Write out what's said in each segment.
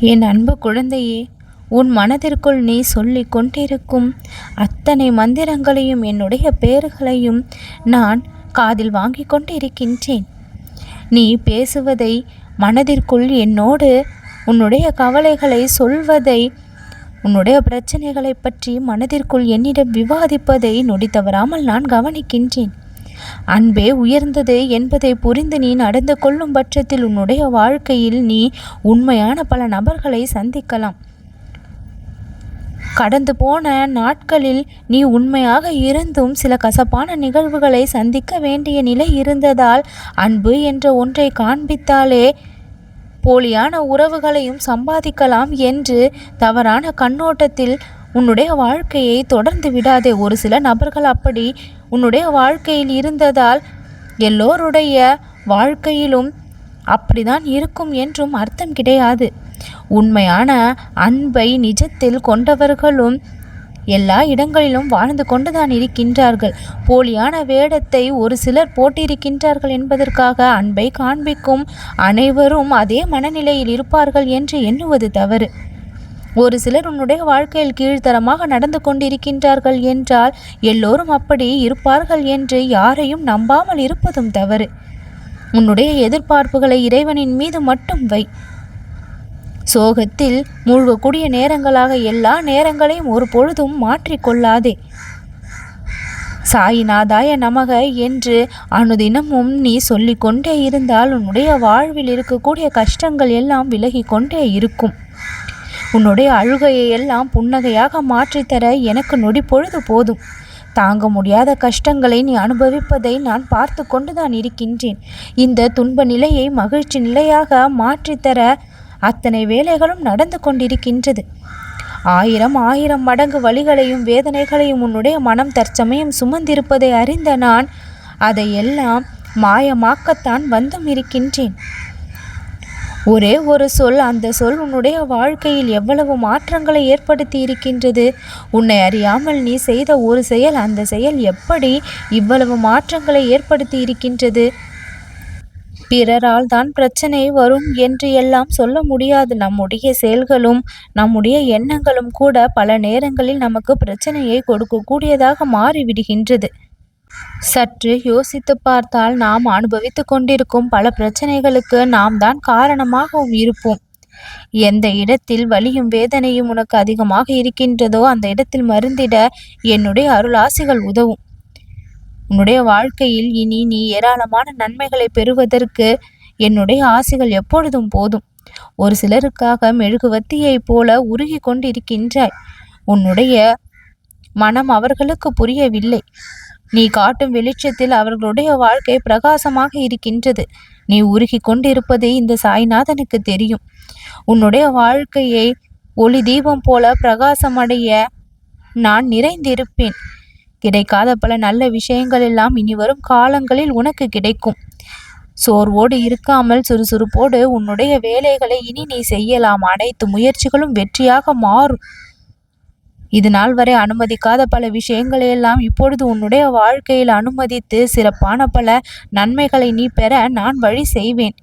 என் அன்பு குழந்தையே உன் மனதிற்குள் நீ சொல்லி கொண்டிருக்கும் அத்தனை மந்திரங்களையும் என்னுடைய பெயர்களையும் நான் காதில் வாங்கி கொண்டிருக்கின்றேன். நீ பேசுவதை மனதிற்குள் என்னோடு உன்னுடைய கவலைகளை சொல்வதை உன்னுடைய பிரச்சனைகளை பற்றி மனதிற்குள் என்னிடம் விவாதிப்பதை நொடி தவறாமல் நான் கவனிக்கின்றேன். அன்பே உயர்ந்தது என்பதை புரிந்து நீ நடந்து கொள்ளும் பட்சத்தில் உன்னுடைய வாழ்க்கையில் நீ உண்மையான பல நபர்களை சந்திக்கலாம். கடந்து போன நாட்களில் நீ உண்மையாக இருந்தும் சில கசப்பான நிகழ்வுகளை சந்திக்க வேண்டிய நிலை இருந்ததால் அன்பு என்ற ஒன்றை காண்பித்தாலே போலியான உறவுகளையும் சம்பாதிக்கலாம் என்று தவறான கண்ணோட்டத்தில் உன்னுடைய வாழ்க்கையை தொடர்ந்து விடாதே. ஒரு சில நபர்கள் அப்படி உன்னுடைய வாழ்க்கையில் இருந்ததால் எல்லோருடைய வாழ்க்கையிலும் அப்படிதான் இருக்கும் என்றும் அர்த்தம் கிடையாது. உண்மையான அன்பை நிஜத்தில் கொண்டவர்களும் எல்லா இடங்களிலும் வாழ்ந்து கொண்டுதான் இருக்கின்றார்கள். போலியான வேடத்தை ஒரு சிலர் போட்டிருக்கின்றார்கள் என்பதற்காக அன்பை காண்பிக்கும் அனைவரும் அதே மனநிலையில் இருப்பார்கள் என்று எண்ணுவது தவறு. ஒரு சிலர் உன்னுடைய வாழ்க்கையில் கீழ்த்தரமாக நடந்து கொண்டிருக்கின்றார்கள் என்றால் எல்லோரும் அப்படி இருப்பார்கள் என்று யாரையும் நம்பாமல் இருப்பதும் தவறு. உன்னுடைய எதிர்பார்ப்புகளை இறைவனின் மீது மட்டும் வை. சோகத்தில் மூழ்கக்கூடிய நேரங்களாக எல்லா நேரங்களையும் ஒரு பொழுதும் மாற்றிக்கொள்ளாதே சாயிநாதாய நமக என்று அனுதினமும் நீ சொல்லிக்கொண்டே இருந்தால் உன்னுடைய வாழ்வில் இருக்கக்கூடிய கஷ்டங்கள் எல்லாம் விலகி கொண்டே இருக்கும். உன்னுடைய அழுகையை எல்லாம் புன்னகையாக மாற்றித்தர எனக்கு நொடி பொழுது போதும். தாங்க முடியாத கஷ்டங்களை நீ அனுபவிப்பதை நான் பார்த்து கொண்டுதான் இருக்கின்றேன். இந்த துன்ப நிலையை மகிழ்ச்சி நிலையாக மாற்றித்தர அத்தனை வேலைகளும் நடந்து கொண்டிருக்கின்றது. ஆயிரம் ஆயிரம் மடங்கு வழிகளையும் வேதனைகளையும் உன்னுடைய மனம் தற்சமயம் சுமந்திருப்பதை அறிந்த நான் அதையெல்லாம் மாயமாக்கத்தான் வந்தும் இருக்கின்றேன். ஒரே ஒரு சொல் அந்த சொல் உன்னுடைய வாழ்க்கையில் எவ்வளவு மாற்றங்களை ஏற்படுத்தி இருக்கின்றது உன்னை அறியாமல் நீ செய்த ஒரு செயல் அந்த செயல் எப்படி இவ்வளவு மாற்றங்களை ஏற்படுத்தி இருக்கின்றது பிறரால் தான் பிரச்சனை வரும் என்று எல்லாம் சொல்ல முடியாது. நம்முடைய செயல்களும் நம்முடைய எண்ணங்களும் கூட பல நேரங்களில் நமக்கு பிரச்சனையை கொடுக்கக்கூடியதாக மாறிவிடுகின்றது. சற்று யோசித்து பார்த்தால் நாம் அனுபவித்து கொண்டிருக்கும் பல பிரச்சனைகளுக்கு நாம் தான் காரணமாகவும் இருப்போம். எந்த இடத்தில் வலியும் வேதனையும் உனக்கு அதிகமாக இருக்கின்றதோ அந்த இடத்தில் மருந்திட என்னுடைய அருளாசிகள் உதவும். உன்னுடைய வாழ்க்கையில் இனி நீ ஏராளமான நன்மைகளை பெறுவதற்கு என்னுடைய ஆசைகள் எப்பொழுதும் போதும். ஒரு சிலருக்காக மெழுகுவத்தியைப் போல உருகி கொண்டிருக்கின்றாய். உன்னுடைய மனம் அவர்களுக்கு புரியவில்லை. நீ காட்டும் வெளிச்சத்தில் அவர்களுடைய வாழ்க்கை பிரகாசமாக இருக்கின்றது. நீ உருகி கொண்டிருப்பது இந்த சாய்நாதனுக்கு தெரியும். உன்னுடைய வாழ்க்கையை ஒளி தீபம் போல பிரகாசமடைய நான் நிறைந்திருப்பேன். கிடைக்காத பல நல்ல விஷயங்கள் எல்லாம் இனி வரும் காலங்களில் உனக்கு கிடைக்கும். சோர்வோடு இருக்காமல் சுறுசுறுப்போடு உன்னுடைய வேலைகளை இனி நீ செய்யலாம். அனைத்து முயற்சிகளும் வெற்றியாக மாறும். இது நாள் வரை அனுமதிக்காத பல விஷயங்களையெல்லாம் இப்பொழுது உன்னுடைய வாழ்க்கையில் அனுமதித்து சிறப்பான பல நன்மைகளை நீ பெற நான் வழி செய்வேன்.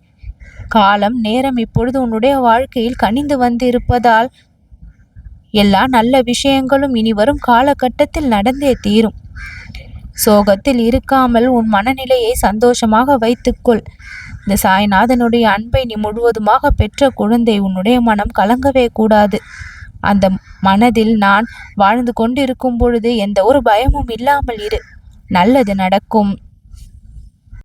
காலம் நேரம் இப்பொழுது உன்னுடைய வாழ்க்கையில் கனிந்து வந்து இருப்பதால் எல்லா நல்ல விஷயங்களும் இனி வரும் காலகட்டத்தில் நடந்தே தீரும். சோகத்தில் இருக்காமல் உன் மனநிலையை சந்தோஷமாக வைத்துக்கொள். இந்த சாய்நாதனுடைய அன்பை நீ முழுவதுமாக பெற்ற குழந்தை உன்னுடைய மனம் கலங்கவே கூடாது. அந்த மனதில் நான் வாழ்ந்து கொண்டிருக்கும் பொழுது எந்த ஒரு பயமும் இல்லாமல் இரு. நல்லது நடக்கும்.